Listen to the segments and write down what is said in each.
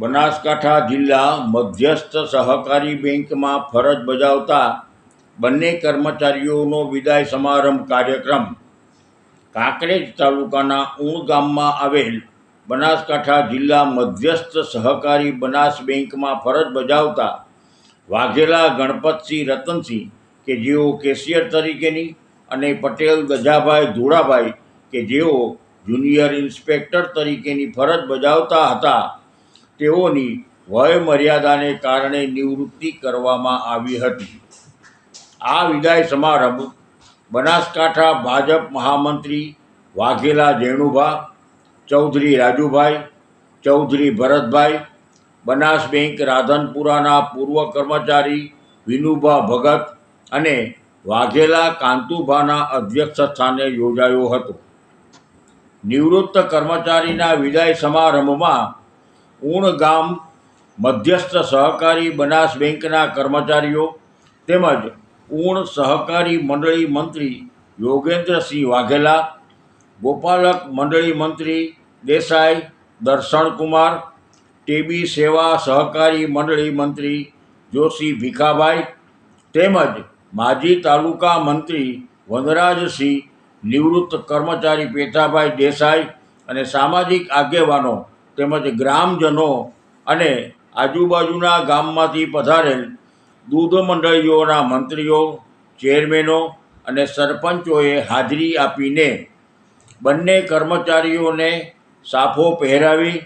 બનાસકાંઠા જિલ્લા મધ્યસ્થ સહકારી બેંકમાં ફરજ બજાવતા બંને કર્મચારીઓનો વિદાય સમારંભ કાર્યક્રમ. કાંકરેજ તાલુકાના ઉણ ગામમાં આવેલ બનાસકાંઠા જિલ્લા મધ્યસ્થ સહકારી બનાસ બેંકમાં ફરજ બજાવતા વાઘેલા ગણપતસિંહ રતનસિંહ કે જેઓ કેશિયર તરીકેની અને પટેલ ગજાભાઈ ધોળાભાઈ કે જેઓ જુનિયર ઇન્સ્પેક્ટર તરીકેની ફરજ બજાવતા હતા. તેઓની વય મર્યાદાને કારણે નિવૃત્તિ કરવામાં આવી હતી. આ વિદાય સમારંભ બનાસકાંઠા ભાજપ મહામંત્રી વાઘેલા જેણુભા ચૌધરી રાજુભાઈ, ચૌધરી ભરતભાઈ, બનાસ બેંક રાધનપુરાના પૂર્વ કર્મચારી વિનુભા ભગત અને વાઘેલા કાંતુભાના અધ્યક્ષ સ્થાને યોજાયો હતો. નિવૃત્ત કર્મચારીના વિદાય સમારંભમાં ઉણ ગામ મધ્યસ્થ સહકારી બનાસ બેંકના કર્મચારીઓ તેમજ ઉણ સહકારી મંડળી મંત્રી યોગેન્દ્રસિંહ વાઘેલા, ગોપાલક મંડળી મંત્રી દેસાઈ દર્શણકુમાર ટીબી સેવા સહકારી મંડળી મંત્રી જોશી ભીખાભાઈ તેમજ માજી તાલુકા મંત્રી વનરાજસિંહ, નિવૃત્ત કર્મચારી પેથાભાઈ દેસાઈ અને સામાજિક આગેવાનો તેમજ ગ્રામજનો અને આજુબાજુના ગામમાંથી પધારેલ દૂધ મંડળીઓના મંત્રીઓ, ચેરમેનો અને સરપંચોએ હાજરી આપીને બંને કર્મચારીઓને સાફો પહેરાવી,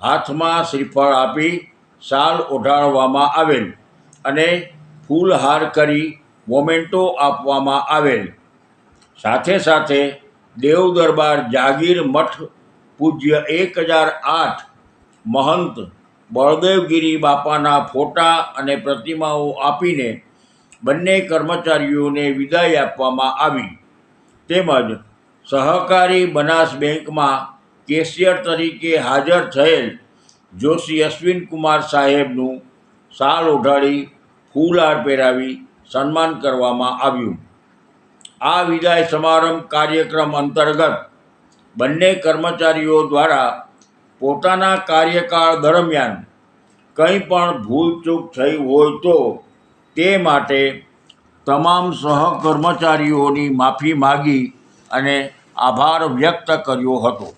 હાથમાં શ્રીફળ આપી શાલ ઓઢાડવામાં આવેલ અને ફૂલહાર કરી મોમેન્ટો આપવામાં આવેલ. સાથે સાથે દેવ દરબાર જાગીર મઠ પૂજ્ય એક હજાર આઠ મહંત બળદેવગીરી બાપાના ફોટા અને પ્રતિમાઓ આપીને બંને કર્મચારીઓને વિદાય આપવામાં આવી. તેમજ સહકારી બનાસ બેંકમાં કેશિયર તરીકે હાજર થયેલ જોશી અશ્વિનકુમાર સાહેબનું સાલ ઓઢાડી ફૂલહાર પહેરાવી સન્માન કરવામાં આવ્યું. આ વિદાય સમારંભ કાર્યક્રમ અંતર્ગત બંને કર્મચારીઓ દ્વારા પોતાના કાર્યકાળ દરમિયાન કંઈ પણ ભૂલચૂક થઈ હોય તો તે માટે તમામ સહકર્મચારીઓની માફી માગી અને આભાર વ્યક્ત કર્યો હતો.